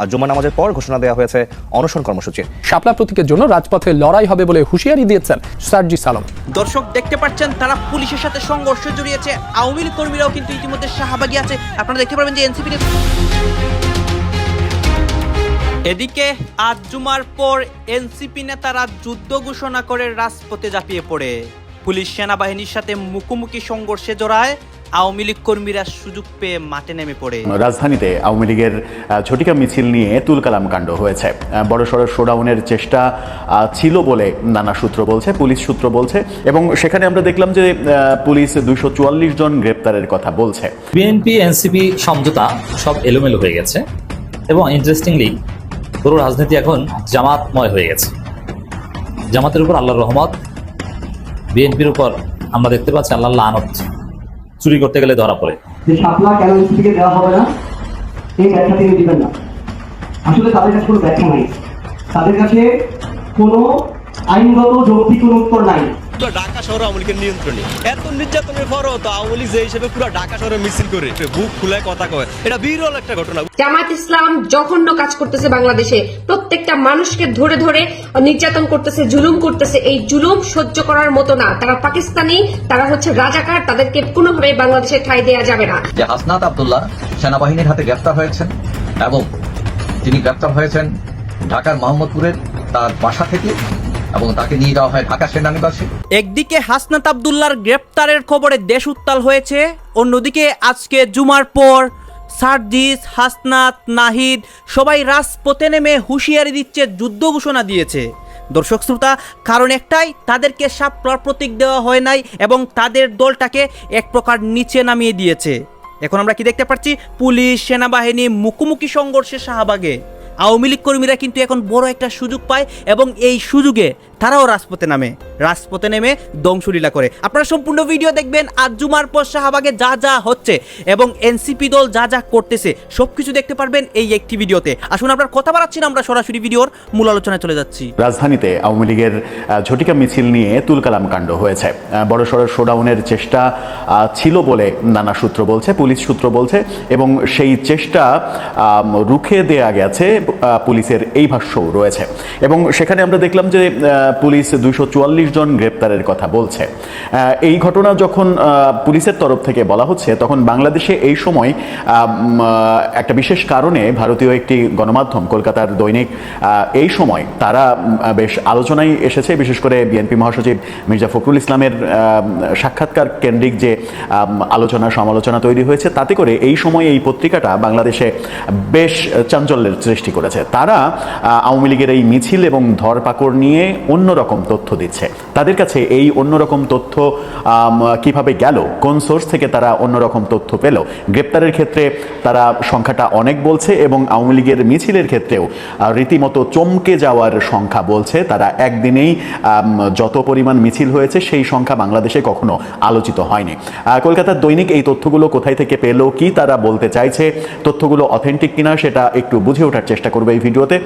আর জুমা নামাজের পর ঘোষণা দেওয়া হয়েছে অনশন কর্মসূচির শাপলা প্রতীকের জন্য রাজপথে লড়াই হবে বলে হুঁশিয়ারি দিয়েছেন সার্জি সালম। দর্শক দেখতে পাচ্ছেন তারা পুলিশের সাথে সংঘর্ষ জড়িয়েছে। আওয়ামী লীগ কর্মীরাও কিন্তু ইতিমধ্যে শাহবাগী আছে। আপনারা দেখতে পারবেন যে এনসিপি এদিকে আজ জুমার পর এনসিপি নেতারা যুদ্ধ ঘোষণা করে রাজপথে ঝাঁপিয়ে পড়ে। পুলিশ সেনাবাহিনীর সাথে মুখোমুখি সংঘর্ষে জড়ায়। আওয়ামী লীগ কর্মীরা সুযোগ পেয়ে মাঠে নেমে পড়ে। রাজধানীতে আওয়ামী লীগের আহ, ঝটিকা মিছিল নিয়ে তুলকালাম কাণ্ড হয়েছে। আহ, বড়সড় শোডাউনের চেষ্টা আহ, ছিল বলে নানা সূত্র বলছে পুলিশ সূত্র বলছে এবং সেখানে আমরা দেখলাম যে আহ, পুলিশ দুইশো চুয়াল্লিশ জন গ্রেপ্তারের কথা বলছে। বিএনপি এনসিপি সমঝোতা সব এলোমেলো হয়ে গেছে এবং ইন্টারেস্টিংলি পুরো রাজনীতি এখন জামাতময় হয়ে গেছে। জামাতের উপর আল্লাহর রহমত বিএনপির উপর আমরা দেখতে পাচ্ছি আল্লাহ আনত চুরি করতে গেলে ধরা পড়ে। যে শাপলা কেন এনসিপিকে দেওয়া হবে না এই ব্যাখ্যা তিনি দিবেন না। আসলে তাদের কাছে কোনো ব্যাখ্যা নাই। তাদের কাছে কোনো আইনগত যৌক্তিক কোনো উত্তর নাই। শহর আওয়ামী লীগের নিয়ন্ত্রণে। এত নির্যাতনের পরও তো আওয়ামী লীগ যে হিসেবে পুরো ঢাকা শহরে মিছিল করে বুক খুলে কথা কয়। এটা বিরল একটা ঘটনা। জামাত ইসলাম জঘন্য কাজ করতেছে বাংলাদেশে। প্রত্যেকটা মানুষকে ধরে ধরে নির্যাতন করতেছে জুলুম করতেছে। এই জুলুম সহ্য করার মতো না। তারা পাকিস্তানি তারা হচ্ছে রাজাকার তাদেরকে কোনোভাবে বাংলাদেশে ঠাঁই দেওয়া যাবে না। যে হাসনাত আবদুল্লাহ সেনাবাহিনীর হাতে গ্রেফতার হয়েছেন এবং তিনি গ্রেফতার হয়েছেন ঢাকার মোহাম্মদপুরের তার বাসা থেকে। এবং তাকে নিয়ে যাওয়া হয় ঢাকা সেনানিবাসে। একদিকে হাসনাত আবদুল্লার গ্রেপ্তারের খবরে দেশ উত্তাল হয়েছে, অন্যদিকে আজকে জুমার পর সার্জিস, হাসনাত, নাহিদ সবাই রাজপথে নেমে হুঁশিয়ারি দিচ্ছে, যুদ্ধ ঘোষণা দিয়েছে। দর্শক শ্রোতা, কারণ একটাই, তাদেরকে সাপলার প্রতীক দেওয়া হয় নাই এবং তাদের দলটাকে এক প্রকার নিচে নামিয়ে দিয়েছে। এখন আমরা কি দেখতে পাচ্ছি? পুলিশ, সেনাবাহিনী, মুখোমুখি সংঘর্ষে শাহবাগে। আওয়ামী লীগ কর্মীরা কিন্তু এখন বড় একটা সুযোগ পায় এবং এই সুযোগে তারাও রাজপথে নামে। রাজপথে নেমে দংশলীলা করে। আপনারা সম্পূর্ণ ভিডিও দেখবেন আজ জুমার পর শাহবাগে যা যা হচ্ছে এবং এনসিপি দল যা যা করতেছে সব কিছু দেখতে পারবেন এই একটি ভিডিওতে। আসুন আপনার কথা বাড়াচ্ছি না আমরা সরাসরি ভিডিওর মূল আলোচনায় চলে যাচ্ছি। রাজধানীতে আওয়ামী লীগের ঝটিকা মিছিল নিয়ে তুলকালাম কাণ্ড হয়েছে। আহ, বড়সড় শোডাউনের চেষ্টা ছিল বলে নানা সূত্র বলছে পুলিশ সূত্র বলছে এবং সেই চেষ্টা রুখে দেয়া গেছে পুলিশের এই ভাষ্যও রয়েছে। এবং সেখানে আমরা দেখলাম যে পুলিশ দুইশো চুয়াল্লিশ জন গ্রেপ্তারের কথা বলছে। এই ঘটনা যখন পুলিশের তরফ থেকে বলা হচ্ছে, তখন বাংলাদেশে এই সময় একটা বিশেষ কারণে ভারতীয় একটি গণমাধ্যম, কলকাতার দৈনিক এই সময় তারা বেশ আলোচনায় এসেছে। বিশেষ করে বিএনপি মহাসচিব মির্জা ফখরুল ইসলামের সাক্ষাৎকার কেন্দ্রিক যে আলোচনা, সমালোচনা তৈরি হয়েছে, তাতে করে এই সময় এই পত্রিকাটা বাংলাদেশে বেশ চাঞ্চল্যের সৃষ্টি করেছে। তারা আওয়ামী লীগের এই মিছিল এবং ধরপাকড় নিয়ে অন্যরকম তথ্য দিচ্ছে। তাদের কাছে এই অন্যরকম তথ্য কীভাবে গেল? কোন সোর্স থেকে তারা অন্যরকম তথ্য পেল? গ্রেপ্তারের ক্ষেত্রে তারা সংখ্যাটা অনেক বলছে এবং আওয়ামী লীগের মিছিলের ক্ষেত্রেও রীতিমতো চমকে যাওয়ার সংখ্যা বলছে। তারা একদিনেই যত পরিমাণ মিছিল হয়েছে সেই সংখ্যা বাংলাদেশে কখনো আলোচিত হয়নি। কলকাতার দৈনিক এই তথ্যগুলো কোথায় থেকে পেল, কি তারা বলতে চাইছে, তথ্যগুলো অথেন্টিক কিনা সেটা একটু বুঝে ওঠার চেষ্টা করবে এই ভিডিওতে।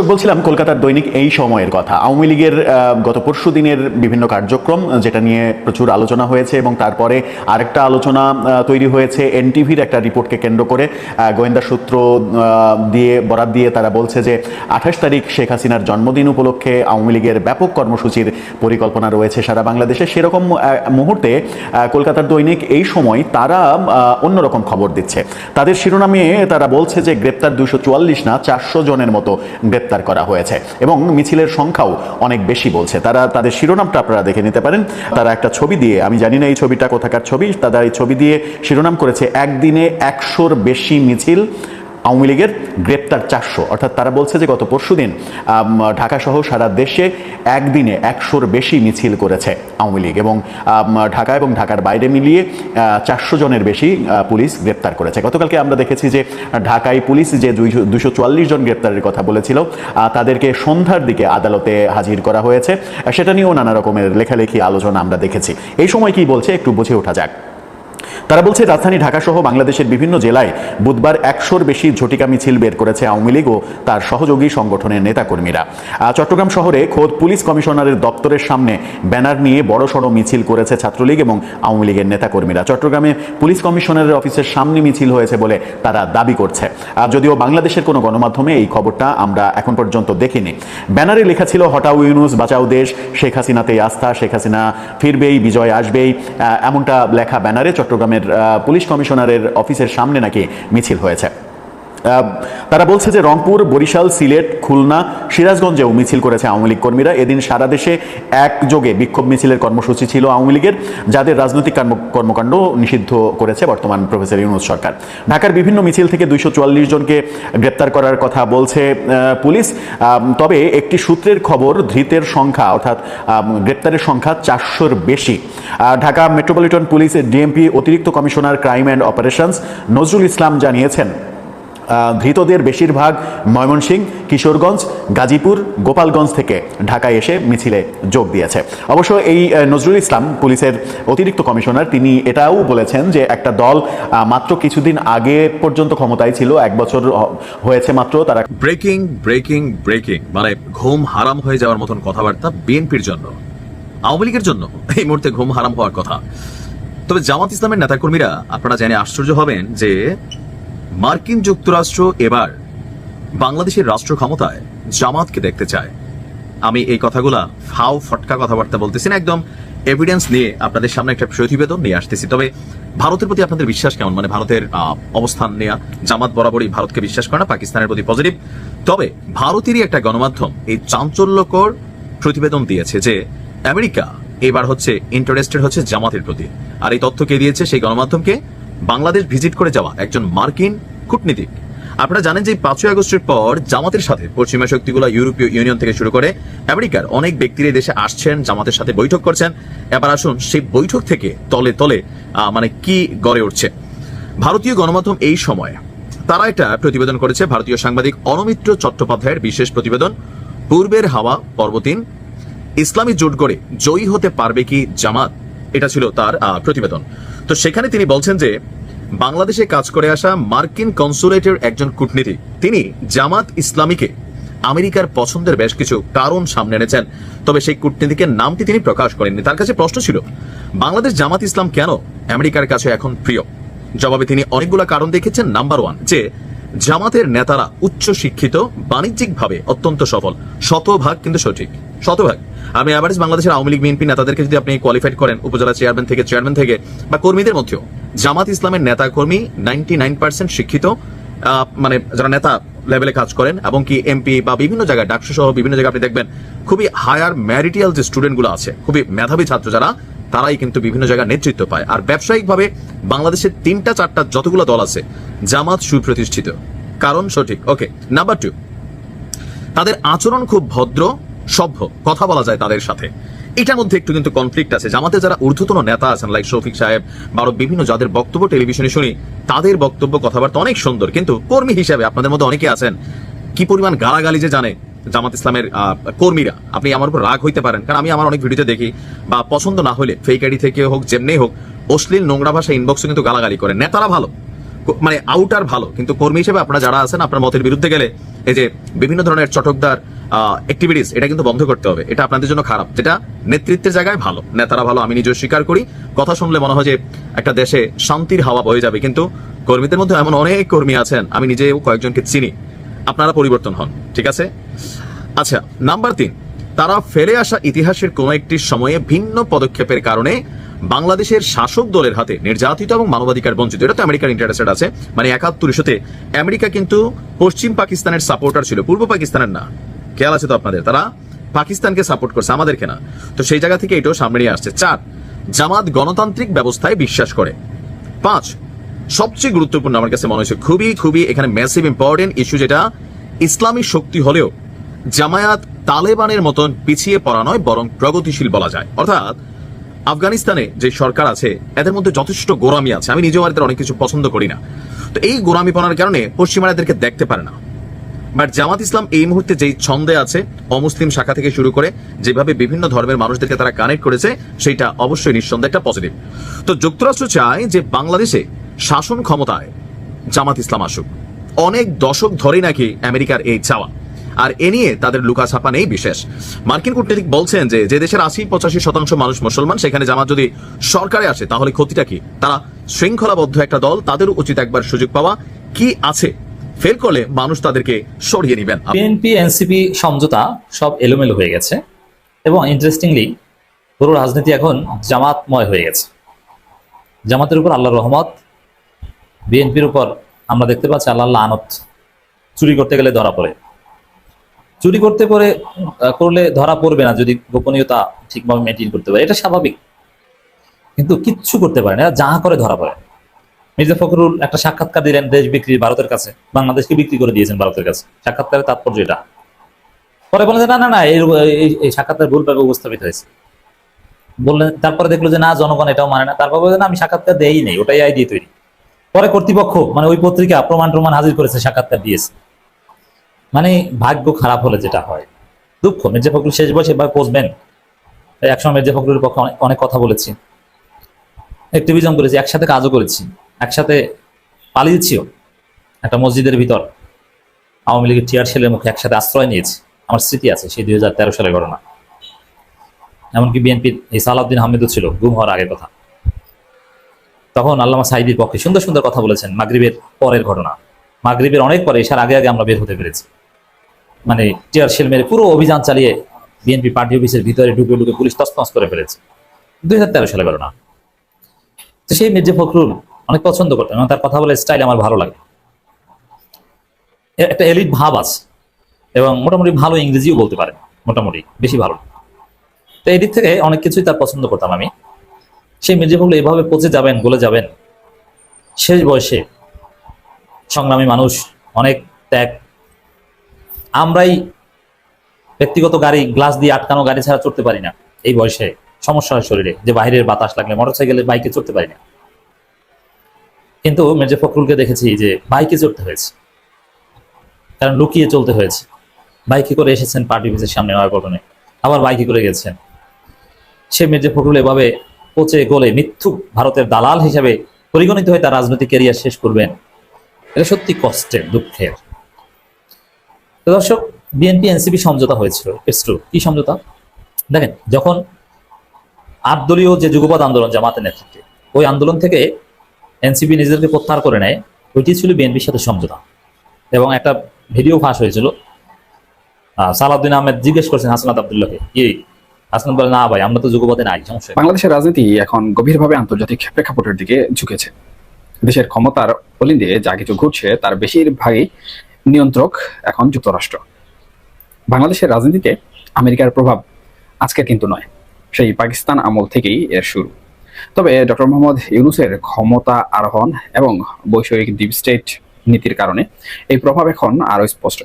দর্শক, বলছিলাম কলকাতার দৈনিক এই সময়ের কথা। আওয়ামী লীগের গত পরশু দিনের বিভিন্ন কার্যক্রম, যেটা নিয়ে প্রচুর আলোচনা হয়েছে এবং তারপরে আরেকটা আলোচনা তৈরি হয়েছে এনটিভির একটা রিপোর্টকে কেন্দ্র করে। গোয়েন্দা সূত্র দিয়ে, বরাত দিয়ে তারা বলছে যে, আঠাশ তারিখ শেখ হাসিনার জন্মদিন উপলক্ষে আওয়ামী লীগের ব্যাপক কর্মসূচির পরিকল্পনা রয়েছে সারা বাংলাদেশে। সেরকম মুহূর্তে কলকাতার দৈনিক এই সময় তারা অন্যরকম খবর দিচ্ছে। তাদের শিরোনামে তারা বলছে যে, গ্রেপ্তার দুশো না, চারশো জনের মতো গ্রেপ্তার করা হয়েছে। এবং মিছিলের সংখ্যাও অনেক বেশি বলছে। তারা, তাদের শিরোনামটা আপনারা দেখে নিতে পারেন। তারা একটা ছবি দিয়ে, আমি জানি না এই ছবিটা কোথাকার ছবি, তারা এই ছবি দিয়ে শিরোনাম করেছে, একদিনে একশোর বেশি মিছিল আওয়ামী লীগের গ্রেপ্তার চারশো। অর্থাৎ তারা বলছে যে গত পরশু দিন ঢাকা সহ সারা দেশে একদিনে একশোর বেশি মিছিল করেছে আওয়ামী লীগ এবং ঢাকা এবং ঢাকার বাইরে মিলিয়ে চারশো জনের বেশি পুলিশ গ্রেপ্তার করেছে। গতকালকে আমরা দেখেছি যে ঢাকায় পুলিশ যে দুইশো চুয়াল্লিশ জন গ্রেপ্তারের কথা বলেছিল তাদেরকে সন্ধ্যার দিকে আদালতে হাজির করা হয়েছে। সেটা নিয়েও নানা রকমের লেখালেখি আলোচনা আমরা দেখেছি। এই সময় কি বলছে একটু বুঝে ওঠা যাক। তারা বলছে রাজধানী ঢাকা সহ বাংলাদেশের বিভিন্ন জেলায় বুধবার একশোর বেশি ঝটিকা মিছিল বের করেছে আওয়ামী লীগ ও তার সহযোগী সংগঠনের নেতাকর্মীরা। চট্টগ্রাম শহরে খোদ পুলিশ কমিশনারের দপ্তরের সামনে ব্যানার নিয়ে বড় সড় মিছিল করেছে ছাত্রলীগ এবং আওয়ামী লীগের নেতাকর্মীরা। চট্টগ্রামে পুলিশ কমিশনারের অফিসের সামনে মিছিল হয়েছে বলে তারা দাবি করছে। আর যদিও বাংলাদেশের কোনো গণমাধ্যমে এই খবরটা আমরা এখন পর্যন্ত দেখিনি। ব্যানারে লেখা ছিল, হটাও ইউনুস, বাঁচাও দেশ, শেখ হাসিনাতেই আস্থা, শেখ হাসিনা ফিরবেই, বিজয় আসবেই। এমনটা লেখা ব্যানারে চট্টগ্রামের পুলিশ কমিশনারের অফিসের সামনে নাকি মিছিল হয়েছে। তারা বলছে যে রংপুর, বরিশাল, সিলেট, খুলনা সিরাজগঞ্জেও মিছিল করেছে আওয়ামী লীগ কর্মীরা। এদিন সারা দেশে একযোগে বিক্ষোভ মিছিলের কর্মসূচি ছিল আওয়ামী লীগের, যাদের রাজনৈতিক কর্মকাণ্ড নিষিদ্ধ করেছে বর্তমান প্রফেসর ইউনুস সরকার। ঢাকার বিভিন্ন মিছিল থেকে দুইশো চুয়াল্লিশ জনকে গ্রেপ্তার করার কথা বলছে পুলিশ। তবে একটি সূত্রের খবর, ধৃতের সংখ্যা, অর্থাৎ গ্রেপ্তারের সংখ্যা চারশোর বেশি। ঢাকা মেট্রোপলিটন পুলিশের ডিএমপি অতিরিক্ত commissioner crime and operations Nazrul Islam জানিয়েছেন ধৃতদের বেশিরভাগ ময়মনসিংহ, কিশোরগঞ্জ, গাজীপুর, গোপালগঞ্জ থেকে ঢাকায় এসে মিছিলে যোগ দিয়েছে। অবশ্য এই নজরুল ইসলাম পুলিশের অতিরিক্ত কমিশনার, তিনি এটাও বলেছেন যে একটা দল মাত্র কিছুদিন আগে পর্যন্ত ক্ষমতায় ছিল, এক বছর হয়েছে মাত্র তারা ব্রেকিং ব্রেকিং ব্রেকিং মানে ঘুম হারাম হয়ে যাওয়ার মতন কথাবার্তা বিএনপির জন্য, আওয়ামী লীগের জন্য। এই মুহূর্তে ঘুম হারাম হওয়ার কথা। তবে জামাত ইসলামের নেতাকর্মীরা, আপনারা জেনে আশ্চর্য হবেন যে মার্কিন যুক্তরাষ্ট্র এবার বাংলাদেশের রাষ্ট্র ক্ষমতায় জামাতকে দেখতে চায়। আমি এই কথাগুলা ফাও ফটকা কথাবার্তা বলতেছি না একদম এভিডেন্স নিয়ে আপনাদের সামনে একটা প্রতিবেদন নিয়ে আসতেছি। তবে ভারতের প্রতি আপনাদের বিশ্বাস কেমন? মানে ভারতের অবস্থান নেওয়া জামাত বরাবরই ভারতকে বিশ্বাস করে না, পাকিস্তানের প্রতি পজিটিভ তবে ভারতেরই একটা গণমাধ্যম এই চাঞ্চল্যকর প্রতিবেদন দিয়েছে যে আমেরিকা এবার হচ্ছে ইন্টারেস্টেড হচ্ছে জামাতের প্রতি। আর এই তথ্য কে দিয়েছে? সেই গণমাধ্যমকে বাংলাদেশ ভিজিট করে যাওয়া একজন মার্কিন কূটনীতিক। আপনারা জানেন যে পাঁচই আগস্টের পর জামাতের সাথে পশ্চিমা শক্তিগুলো ইউরোপীয় ইউনিয়ন থেকে শুরু করে আমেরিকার অনেক ব্যক্তির দেশে আসছেন, জামাতের সাথে বৈঠক করছেন। এবার আসুন সেই বৈঠক থেকে তলে তলে মানে কি গড়ে উঠছে। ভারতীয় গণমাধ্যম এই সময় তারা এটা প্রতিবেদন করেছে, ভারতীয় সাংবাদিক অনমিত্র চট্টোপাধ্যায়ের বিশেষ প্রতিবেদন, পূর্বের হাওয়া পর্বতিন, ইসলামী জোট গড়ে জয়ী হতে পারবে কি জামাত? এটা ছিল তার প্রতিবেদন। তো সেখানে তিনি বলছেন যে, বাংলাদেশে কাজ করে আসা মার্কিন কনসুলেটের একজন কূটনীতিক, তিনি জামাত ইসলামীকে আমেরিকার পছন্দের বেশ কিছু কারণ সামনে এনেছেন। তবে সেই কূটনীতিকের নামটি তিনি প্রকাশ করেননি। তার কাছে প্রশ্ন ছিল, বাংলাদেশ জামাত ইসলাম কেন আমেরিকার কাছে এখন প্রিয়? জবাবে তিনি অনেকগুলো কারণ দেখেছেন। নাম্বার ওয়ান, যে জামাতের নেতারা উচ্চ শিক্ষিত বাণিজ্যিকভাবে অত্যন্ত সফল, শতভাগ কিন্তু সঠিক। শতভাগ। আমি অ্যাভারেজ বাংলাদেশের আওয়ামী লীগ, বিএনপি নেতাদেরকে যদি আপনি কোয়ালিফাইড করেন, উপজেলা চেয়ারম্যান থেকে চেয়ারম্যান থেকে, বা কর্মীদের মধ্যেও, জামাত ইসলামের নেতা কর্মী নাইনটি নাইন পার্সেন্ট শিক্ষিত মানে যারা নেতা লেভেলে কাজ করেন, এবং কি এমপি বা বিভিন্ন জায়গায়, ডাকসু সহ বিভিন্ন জায়গায় আপনি দেখবেন, খুবই হায়ার ম্যারিটিয়াল যে স্টুডেন্টগুলো আছে, খুবই মেধাবী ছাত্র যারা, তারাই কিন্তু বিভিন্ন জায়গায় নেতৃত্ব পায়। আর ব্যবসায়িকভাবে বাংলাদেশের তিনটা চারটা যতগুলো দল আছে, জামাত সুপ্রতিষ্ঠিত। কারণ সঠিক। ওকে নাম্বার টু তাদের আচরণ খুব ভদ্র সভ্য, কথা বলা যায় তাদের সাথে। এটার মধ্যে একটু কিন্তু কনফ্লিক্ট আছে। জামাতে যারা ঊর্ধ্বতন নেতা আছেন লাইক শফিক সাহেব বা আরও বিভিন্ন যাদের বক্তব্য টেলিভিশনে শুনি, তাদের বক্তব্য, কথাবার্তা অনেক সুন্দর। কিন্তু কর্মী হিসাবে আপনাদের মধ্যে অনেকে আছেন, কি পরিমাণ গালাগালি যে জানে জামাত ইসলামের কর্মীরা। আপনি আমার উপর রাগ হইতে পারেন, কারণ আমি আমার অনেক ভিডিওতে দেখি, বা পছন্দ না হলে ফেক আইডি থেকে হোক, যেমনি হোক, অশ্লীল নোংরা ভাষা ইনবক্সে কিন্তু গালাগালি করে। নেতারা ভালো মানে আউটার ভালো, কিন্তু কর্মী হিসেবে আপনারা যারা আছেন, আপনার মতের বিরুদ্ধে গেলে, এই যে বিভিন্ন ধরনের চটকদার অ্যাক্টিভিটিস এটা কিন্তু বন্ধ করতে হবে। এটা আপনাদের জন্য খারাপ। যেটা নেতৃত্বের জায়গায় ভালো। নেতারা ভালো, আমি নিজেও স্বীকার করি। কথা শুনলে মনে হয় যে একটা দেশে শান্তির হাওয়া বয়ে যাবে। কিন্তু কর্মীদের মধ্যে এমন অনেক কর্মী আছেন, আমি নিজেও কয়েকজনকে চিনি। আপনারা পরিবর্তন হন, ঠিক আছে? আচ্ছা নাম্বার তিন। তারা ফেলে আসা ইতিহাসের কোন একটি সময়ে ভিন্ন পদক্ষেপের কারণে বাংলাদেশের শাসক দলের হাতে নির্যাতিত এবং মানবাধিকার বঞ্চিত। এটা তো আমেরিকার ইন্টারেস্টেড আছে। মানে একাত্তর ইস্যুতে। আমেরিকা কিন্তু পশ্চিম পাকিস্তানের সাপোর্টার ছিল, পূর্ব পাকিস্তানের না। খেয়াল আছে তো আপনাদের। তারা পাকিস্তানকে সাপোর্ট করছে, আমাদেরকে না। তো সেই জায়গা থেকে এটাও সামনে আসছে। চার, জামাত গণতান্ত্রিক ব্যবস্থায় বিশ্বাস করে। পাঁচ, সবচেয়ে গুরুত্বপূর্ণ আমার কাছে মনে হয়েছে, খুবই খুবই এখানে ম্যাসিভ ইম্পর্টেন্ট ইস্যু যেটা, ইসলামী শক্তি হলেও জামায়াত তালেবানের মতন পিছিয়ে পড়া নয়, বরং প্রগতিশীল বলা যায়। অর্থাৎ, আফগানিস্তানে যে সরকার আছে, এদের মধ্যে যথেষ্ট গোরামি আছে। আমি নিজেও এদের অনেক কিছু পছন্দ করি না। তো এই গোরামিপনার কারণে পশ্চিমারা এদেরকে দেখতে পারে না। বাট জামাত ইসলাম এই মুহূর্তে যেই ছন্দে আছে, অমুসলিম শাখা থেকে শুরু করে যেভাবে বিভিন্ন ধর্মের মানুষদেরকে তারা কানেক্ট করেছে সেটা অবশ্যই নিঃসন্দেহে একটা পজিটিভ তো যুক্তরাষ্ট্র চায় যে বাংলাদেশে শাসন ক্ষমতায় জামাত ইসলাম আসুক। অনেক দশক ধরেই নাকি আমেরিকার এই চাওয়া। আর এ নিয়ে তাদের লুকা ছাপা নেই বিশেষ। মার্কিন কূটনীতিক বলছেন যে যে দেশের আশি পঁচাশি শতাংশ মানুষ মুসলমান, সেখানে জামাত যদি সরকারে আসে, তাহলে ক্ষতিটা কি? তারা শৃঙ্খলাবদ্ধ একটা দল, তাদের উচিত একবার সুযোগ পাওয়া। কি আছে ফেল করলে মানুষ তাদেরকে সরিয়ে নেবেন। বিএনপি এনসিপি সমঝোতা সব এলোমেলো হয়ে গেছে এবং ইন্টারেস্টিংলি পুরো রাজনীতি এখন জামাতময় হয়ে গেছে। জামাতের উপর আল্লাহর রহমত বিএনপির উপর আমরা দেখতে পাচ্ছি আল্লাহ আল্লাহ আনত চুরি করতে গেলে ধরা পড়ে। চুরি করতে পরে করলে ধরা পড়বে না যদি গোপনীয়তা ঠিকভাবে মেনটেন করতে পারে। এটা স্বাভাবিক। কিন্তু কিচ্ছু করতে পারে না। যা করে ধরা পড়ে। মির্জা ফখরুল একটা সাক্ষাৎকার দিলেন দেশ বিক্রি ভারতের কাছে, বাংলাদেশকে বিক্রি করে দিয়েছেন ভারতের কাছে। সাক্ষাৎকারের তাৎপর্য এটা। পরে বলেন না না না, এই সাক্ষাৎকার ভুলভাবে উপস্থাপিত হয়েছে। বললেন, তারপরে দেখল যে না, জনগণ এটাও মানে না। তারপর বললেন আমি সাক্ষাৎকার দেই নেই, ওটাই আই দিয়ে তৈরি। পরে কর্তৃপক্ষ মানে ওই পত্রিকা প্রমাণ প্রমাণ হাজির করেছে, সাক্ষাৎকার দিয়েছে। মানে ভাগ্য খারাপ হলে যেটা হয়, দুঃখ। মির্জা ফখরুল শেষ বয়সে এবার পৌঁছবেন একসময় মির্জা ফখরুলের পক্ষে অনেক- কথা বলেছি। অ্যাক্টিভিজম করেছি, একসাথে কাজও করেছি। একসাথে পালিয়ে পালিয়েছিও একটা মসজিদের ভিতর। আওয়ামী লীগের টিয়ার ছেলের মুখে একসাথে আশ্রয় নিয়েছি। আমার স্মৃতি আছে সেই দুই হাজার তেরো সালের ঘটনা। এমনকি বিএনপির এই সালাউদ্দিন আহমেদও ছিল, গুম হওয়ার আগের কথা। তখন আল্লামা সাইদির পক্ষে সুন্দর সুন্দর কথা বলেছেন মাগরিবের পরের ঘটনা। মাগরিবের অনেক পরে এসার আগে আগে আমরা বের হতে পেরেছি। মানে টিয়ার শেল মেরে পুরো অভিযান চালিয়ে বিএনপি পার্টি অফিসের ভিতরে ঢুকে ঢুকে পুলিশ তসতস করে ফেলেছে। দুই হাজার তেরো সালের ঘটনা। তো সেই মির্জা ফখরুল অনেক পছন্দ করতেন এবং তার কথা বলে স্টাইল আমার ভালো লাগে। একটা এলিট ভাব আছে এবং মোটামুটি ভালো ইংরেজিও বলতে পারে মোটামুটি, বেশি ভালো তো এই দিক থেকে অনেক কিছুই তার পছন্দ করতাম আমি। সেই মির্জা ফখরুল এভাবে পচে যাবেন, গলে যাবেন, শেষ বয়সে সংগ্রামী মানুষ, অনেক ত্যাগ। আমরাই ব্যক্তিগত গাড়ি, গ্লাস দিয়ে আটকানো গাড়ি ছাড়া চড়তে পারি না এই বয়সে। সমস্যা হয় শরীরে, যে বাইরের বাতাস লাগলে, মোটরসাইকেলে, বাইকে চড়তে পারি না। কিন্তু মির্জা ফখরুলকে দেখেছি যে বাইকে চড়তে হয়েছে। কারণ লুকিয়ে চলতে হয়েছে। বাইকে করে এসেছেন পার্টি অফিসের সামনে নয়াপল্টনে। আবার বাইকে করে গেছেন। সে মির্জা ফখরুল এভাবে পচে গলে মিথ্যুক ভারতের দালাল হিসাবে পরিগণিত হয়ে তার রাজনৈতিক ক্যারিয়ার শেষ করবেন। এটা সত্যি কষ্টের, দুঃখের। দর্শক, বিএনপি, এনসিপি সমঝোতা হয়েছিল। ইটস ট্রু কি সমঝোতা? দেখেন, যখন আট দলীয় যে যুগপৎ আন্দোলন জামাতের নেতৃত্বে, ওই আন্দোলন থেকে এনসিপি নিজেদেরকে প্রত্যাহার করে নেয়, ওইটি ছিল বিএনপির সাথে সমঝোতা। এবং একটা ভিডিও ফাঁস হয়েছিল। সালাউদ্দিন আহমেদ জিজ্ঞেস করছেন হাসনাত আবদুল্লাহকে, কি হাসনাত বলে, না ভাই, আমরা তো যুগপথে নাই, সমস্যা বাংলাদেশের রাজনীতি এখন গভীরভাবে আন্তর্জাতিক প্রেক্ষাপটের দিকে ঝুঁকেছে। দেশের ক্ষমতার অলিন্দে যা কিছু ঘটছে, তার বেশিরভাগই নিয়ন্ত্রক এখন যুক্তরাষ্ট্র। বাংলাদেশের রাজনীতিতে আমেরিকার প্রভাব আজকের কিন্তু নয়, সেই পাকিস্তান আমল থেকেই এর শুরু। তবে ডক্টর মোহাম্মদ ইউনুসের ক্ষমতা আরোহণ এবং বৈষয়িক ডিপ স্টেট নীতির কারণে এই প্রভাব এখন আরও স্পষ্ট।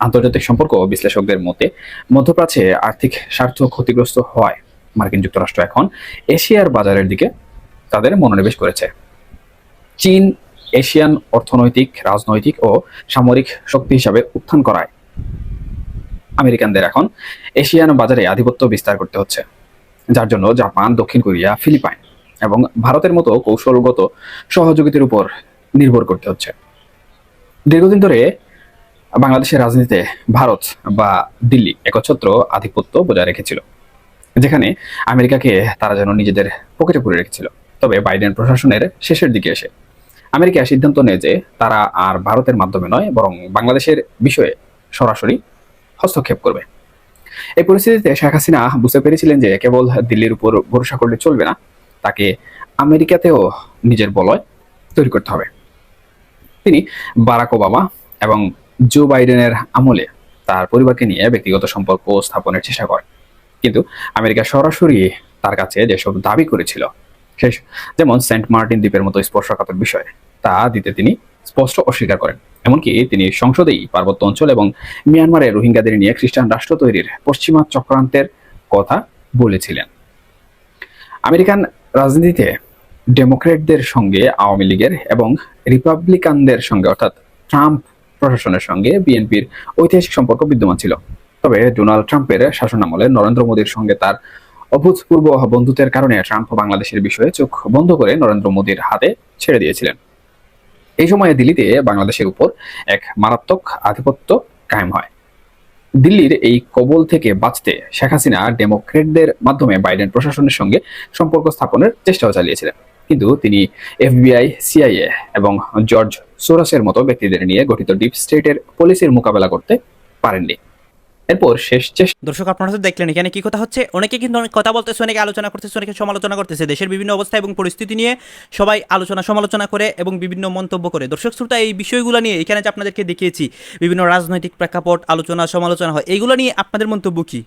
আন্তর্জাতিক সম্পর্ক বিশ্লেষকদের মতে, মধ্যপ্রাচ্যে আর্থিক স্বার্থ ক্ষতিগ্রস্ত হওয়ায় মার্কিন যুক্তরাষ্ট্র এখন এশিয়ার বাজারের দিকে তাদের মনোনিবেশ করেছে। চীন, এশিয়ান অর্থনৈতিক, রাজনৈতিক ও সামরিক শক্তি হিসাবে উত্থান করায়। আমেরিকানদের এখন এশিয়ান বাজারে আধিপত্য বিস্তার করতে হচ্ছে। যার জন্য জাপান, দক্ষিণ কোরিয়া, ফিলিপাইন এবং ভারতের মতো কৌশলগত সহযোগিতার উপর নির্ভর করতে হচ্ছে। দীর্ঘদিন ধরে বাংলাদেশের রাজনীতিতে ভারত বা দিল্লি একচ্ছত্র আধিপত্য বজায় রেখেছিল, যেখানে আমেরিকাকে তারা যেন নিজেদের পকেটে পুরে রেখেছিল। তবে বাইডেন প্রশাসনের শেষের দিকে এসে আমেরিকা সিদ্ধান্ত নেয় যে তারা আর ভারতের মাধ্যমে নয়, বরং বাংলাদেশের বিষয়ে সরাসরি হস্তক্ষেপ করবে। এই পরিস্থিতিতে শেখ হাসিনা বুঝতে পেরেছিলেন যে কেবল দিল্লির উপর ভরসা করলে চলবে না, তাকে আমেরিকাতেও নিজের বলয় তৈরি করতে হবে। তিনি বারাক ওবামা এবং জো বাইডেনের আমলে তার পরিবারকে নিয়ে ব্যক্তিগত সম্পর্ক স্থাপনের চেষ্টা করেন। কিন্তু আমেরিকা সরাসরি তার কাছে যেসব দাবি করেছিল, শেষ যেমন সেন্ট মার্টিন দ্বীপের মতো স্পর্শকাতর বিষয়, তা দিতে তিনি স্পষ্ট অস্বীকার করেন। এমনকি তিনি সংসদেই পার্বত্য অঞ্চল এবং মিয়ানমারে রোহিঙ্গাদের নিয়ে খ্রিস্টান রাষ্ট্র তৈরির পশ্চিমা চক্রান্তের কথা বলেছিলেন। আমেরিকান রাজনীতিতে ডেমোক্রেটদের সঙ্গে, আওয়ামী লীগের এবং রিপাবলিকানদের সঙ্গে, অর্থাৎ ট্রাম্প প্রশাসনের সঙ্গে বিএনপির ঐতিহাসিক সম্পর্ক বিদ্যমান ছিল। তবে ডোনাল্ড ট্রাম্পের শাসনামলে নরেন্দ্র মোদীর সঙ্গে তার অভূতপূর্ব বন্ধুত্বের কারণে ট্রাম্প বাংলাদেশের বিষয়ে চোখ বন্ধ করে নরেন্দ্র মোদীর হাতে ছেড়ে দিয়েছিলেন। এই সময়ে দিল্লিতে বাংলাদেশের উপর এক মারাত্মক আধিপত্য কায়েম হয়। দিল্লির এই কবল থেকে বাঁচতে শেখ হাসিনা ডেমোক্রেটদের মাধ্যমে বাইডেন প্রশাসনের সঙ্গে সম্পর্ক স্থাপনের চেষ্টাও চালিয়েছিলেন। কিন্তু তিনি এফবিআই, সিআইএ এবং জর্জ সোরাসের মতো ব্যক্তিদের নিয়ে গঠিত ডিপ স্টেটের পলিসির মোকাবেলা করতে পারেননি। এরপর শেষ চেষ্টা। দর্শক, আপনারা তো দেখলেন এখানে কি কথা হচ্ছে। অনেকে কিন্তু অনেক কথা বলতেছে, অনেকে আলোচনা করতেছে, অনেকে সমালোচনা করতেছে। দেশের বিভিন্ন অবস্থা এবং পরিস্থিতি নিয়ে সবাই আলোচনা সমালোচনা করে এবং বিভিন্ন মন্তব্য করে। দর্শক, শ্রোতা, এই বিষয়গুলো নিয়ে এখানে যে আপনাদেরকে দেখিয়েছি, বিভিন্ন রাজনৈতিক প্রেক্ষাপট, আলোচনা সমালোচনা হয়, এইগুলো নিয়ে আপনাদের মন্তব্য কী?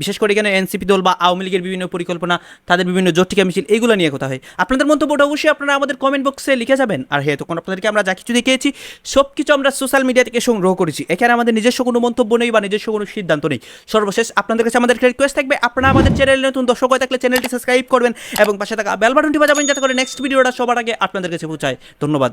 বিশেষ করে এখানে এনসিপি দল বা আওয়ামী লীগের বিভিন্ন পরিকল্পনা, তাদের বিভিন্ন জটিকা মিছিল এইগুলো নিয়ে কথা হয়। আপনাদের মন্তব্যটা অবশ্যই আপনারা আমাদের কমেন্ট বক্সে লিখে যাবেন। আর হ্যাঁ তখন আপনাদেরকে আমরা যা কিছু দেখিয়েছি সব কিছু আমরা সোশ্যাল মিডিয়া থেকে সংগ্রহ করেছি। এখানে আমাদের নিজস্ব কোনো মন্তব্য নেই বা নিজস্ব কোনো সিদ্ধান্ত নেই। সর্বশেষ আপনাদের কাছে আমাদের রিকোয়েস্ট থাকবে, আপনারা আমাদের চ্যানেলে নতুন দর্শক হয়ে থাকলে চ্যানেলটি সাবস্ক্রাইব করবেন এবং পাশে থাকা বেল বাটনটি বাজাবেন, যাতে করে নেক্সট ভিডিওটা সবার আগে আপনাদের কাছে পৌঁছায়। ধন্যবাদ।